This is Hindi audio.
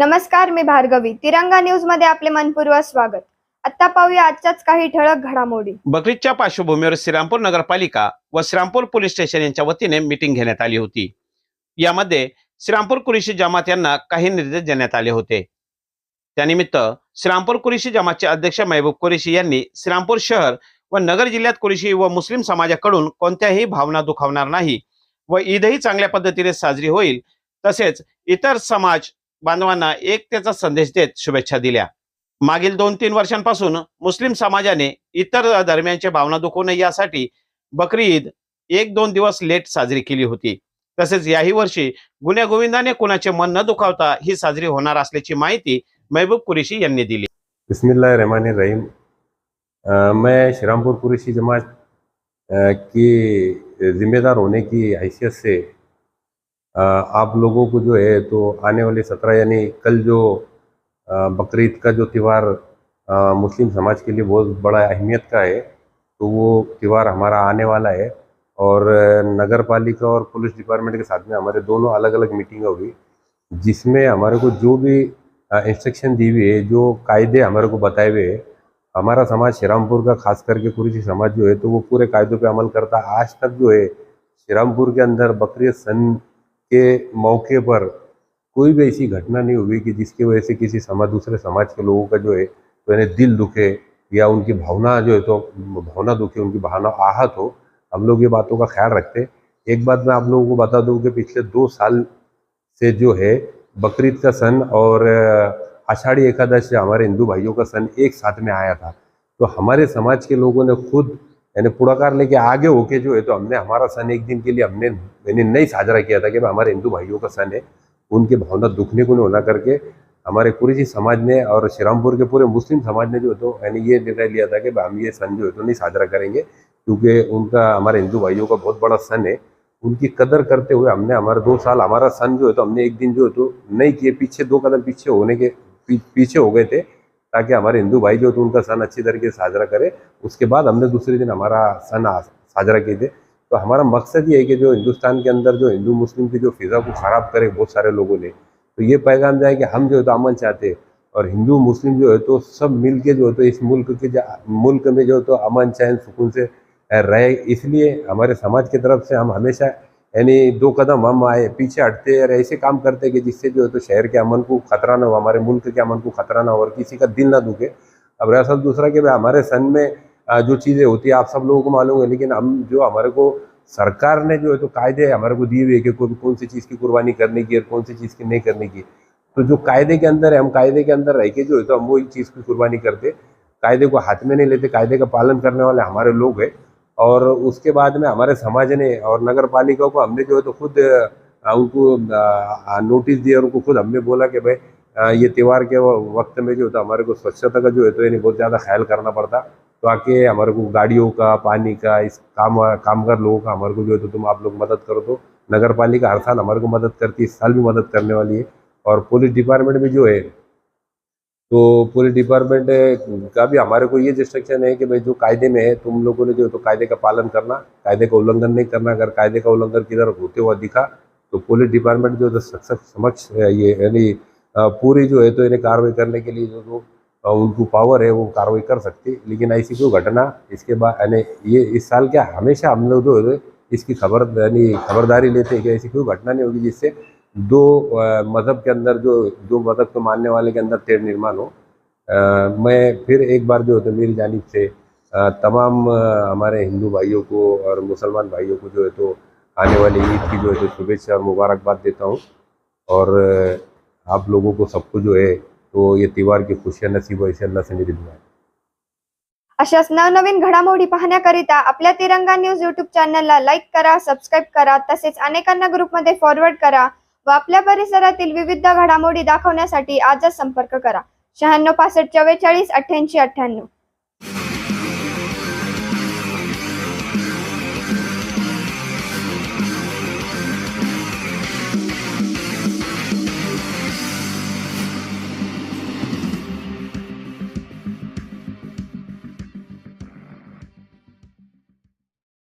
नमस्कार मी भार्गवी. तिरंगा न्यूजमध्ये आपले मनपूर्वक स्वागत. आता पाहूया आजच्याच काही ठळक घडामोडी. बकरीदच्या पार्श्वभूमीवर श्रीरामपूर नगरपालिका व श्रीरामपूर पोलीस स्टेशन यांच्या वतीने मीटिंग घेण्यात आली होती. यामध्ये श्रीरामपूर कुरेशी जमात यांना काही निर्देश देण्यात आले होते. त्यानिमित्त श्रीरामपूर कुरेशी जमातचे अध्यक्ष महबूब कुरेशी यांनी श्रीरामपूर शहर व नगर जिल्ह्यात कुरेशी व मुस्लिम समाजाकडून कोणत्याही भावना दुखावणार नाही व ईदही चांगल्या पद्धतीने साजरी होईल तसेच इतर समाज बांधवांना एकतेचा संदेश देत शुभेच्छा दिल्या. मागील दोन तीन वर्षांपासून मुस्लिम समाजाने इतर धर्मियांच्या भावना दुखवू नये यासाठी बकरी ईद एक दोन दिवस लेट साजरी केली होती. तसेच याही वर्षी गुन्हेगोविंदाने कुणाचे मन न दुखावता ही साजरी होणार असल्याची माहिती महबूब कुरेशी यांनी दिली. बिस्मिल्लाह रहमान रहीम. मैं श्रीरामपुर कुरेशी जमात की ज़िम्मेदार होने की हैसियत से आप लोगों को जो है तो आने वाले सत्रह यानी कल जो बकरीद का जो त्यौहार मुस्लिम समाज के लिए बहुत बड़ा अहमियत का है तो वो त्यौहार हमारा आने वाला है। और नगर पालिका और पुलिस डिपार्टमेंट के साथ में हमारे दोनों अलग अलग मीटिंग हुई, जिसमें हमारे को जो भी इंस्ट्रक्शन दी हुई है, जो कायदे हमारे को बताए हुए हैं, हमारा समाज श्रीरामपुर का, खास करके कुरेशी समाज जो है तो वो पूरे कायदों पे अमल करता आज तक जो है, श्रीरामपुर के अंदर बकरी सन के मौके पर कोई भी ऐसी घटना नहीं हुई कि जिसकी वजह से किसी समाज, दूसरे समाज के लोगों का जो है तो यानी दिल दुखे या उनकी भावना जो है तो भावना दुखे, उनकी भावना आहत हो, हम लोग ये बातों का ख्याल रखते एक बात मैं आप लोगों को बता दूँ कि पिछले दो साल से जो है, बकरीद का सन और आषाढ़ी एकादश हमारे हिंदू भाइयों का सन एक साथ में आया था। तो हमारे समाज के लोगों ने खुद यानी पुड़ाकार लेके आगे होके जो है तो हमने, हमारा सन एक दिन के लिए हमने, मैंने नहीं साझा किया था कि भाई हमारे हिंदू भाइयों का सन है, उनकी भावना दुखने को होना करके, हमारे कुरेशी समाज ने और श्रीरामपुर के पूरे मुस्लिम समाज ने जो है तो यानी ये निर्णय लिया था कि हम ये सन जो है तो नहीं साझा करेंगे, क्योंकि उनका, हमारे हिंदू भाइयों का बहुत बड़ा सन है। उनकी कदर करते हुए हमने, हमारे दो साल हमारा सन जो है तो हमने एक दिन जो है तो नहीं किए, पीछे, दो कदम पीछे होने के पीछे हो गए थे। ताकि हमारे हिंदू भाई जो तो उनका सन अच्छी तरीके से साजरा करे, उसके बाद हमने दूसरे दिन हमारा सन साजरा किए थे। तो हमारा मकसद ये है कि जो हिंदुस्तान के अंदर जो हिंदू मुस्लिम की जो फिज़ा को ख़राब करे बहुत सारे लोगों ने तो ये पैगाम जाए कि हम जो है तो अमन चाहते और हिंदू मुस्लिम जो है तो सब मिल के जो है तो इस मुल्क के मुल्क में जो है तो अमन चैन सुकून से रहे। इसलिए हमारे समाज की तरफ़ से हम हमेशा यानी दो कदम हम आए, पीछे हटते और ऐसे काम करते कि जिससे जो है तो शहर के अमन को खतरा ना हो, हमारे मुल्क के अमन को खतरा ना हो और किसी का दिल ना दुखे। अब रहा दूसरा कि भाई हमारे सन में जो चीज़ें होती है, आप सब लोगों को मालूम है, लेकिन हम जो हमारे को सरकार ने जो है तो कायदे हमारे को दिए हुए कि कौन कौन सी चीज़ की कुर्बानी करने की और कौन सी चीज़ की नहीं करने की। तो जो कायदे के अंदर है, हम कायदे के अंदर रह के जो है तो हम वही चीज़ की कुर्बानी करते। कायदे को हाथ में नहीं लेते, कायदे का पालन करने वाले हमारे लोग हैं। और उसके बाद में हमारे समाज ने और नगर पालिका को हमने जो है तो खुद उनको नोटिस दिया और उनको खुद हमने बोला कि भाई ये त्यौहार के वक्त में जो है तो हमारे को स्वच्छता का जो है तो यानी बहुत ज़्यादा ख्याल करना पड़ता तो आके हमारे को गाड़ियों का, पानी का, इस काम, कामगार लोगों का हमारे को जो है तो तुम आप लोग मदद करो तो नगर पालिका हर साल हमारे को मदद करती है, इस साल भी मदद करने वाली है और पुलिस डिपार्टमेंट में जो है तो पुलिस डिपार्टमेंट का भी हमारे को ये डिस्ट्रक्शन है कि भाई जो कायदे में है, तुम लोगों ने जो तो कायदे का पालन करना, कायदे का उल्लंघन नहीं करना। अगर कायदे का उल्लंघन किधर होते हुआ दिखा तो पुलिस डिपार्टमेंट जो तो समक्ष ये, यानी पूरी जो है तो इन्हें कार्रवाई करने के लिए जो तो उनको पावर है वो कार्रवाई कर सकती। लेकिन ऐसी कोई घटना, इसके बाद, यानी ये इस साल क्या हमेशा हम लोग जो है, इसकी खबर, यानी खबरदारी लेते हैं कि ऐसी कोई घटना नहीं होगी जिससे दो मज़हब के अंदर जो दो मज़हब को मानने वाले के अंदर तेड़ निर्माण हो। अ, मैं फिर एक बार जो है तो मेरी जानिब से तमाम हमारे हिंदू भाइयों को और मुसलमान भाइयों को जो है तो आने वाली ईद की जो है तो शुभेच्छा और मुबारकबाद देता हूँ। और आप लोगों को सबको जो है तो ये त्यौहार की खुशियाँ नसीब इसे अल्लाह से मेरी दुआ अशाच नवनवीन घडामोडी पाहण्याकरिता आपल्या तिरंगा न्यूज़ युट्यूब चॅनलला लाईक करा सबस्क्राईब करा तसेच अनेकांना ग्रुपमध्ये फॉरवर्ड करा. व आपल्या परिसरातील विविध घडामोडी दाखवण्यासाठी आजच संपर्क करा. शहाण्णव पासष्ट चव्वेचाळीस अठ्ठ्याऐंशी अठ्ठ्याण्णव.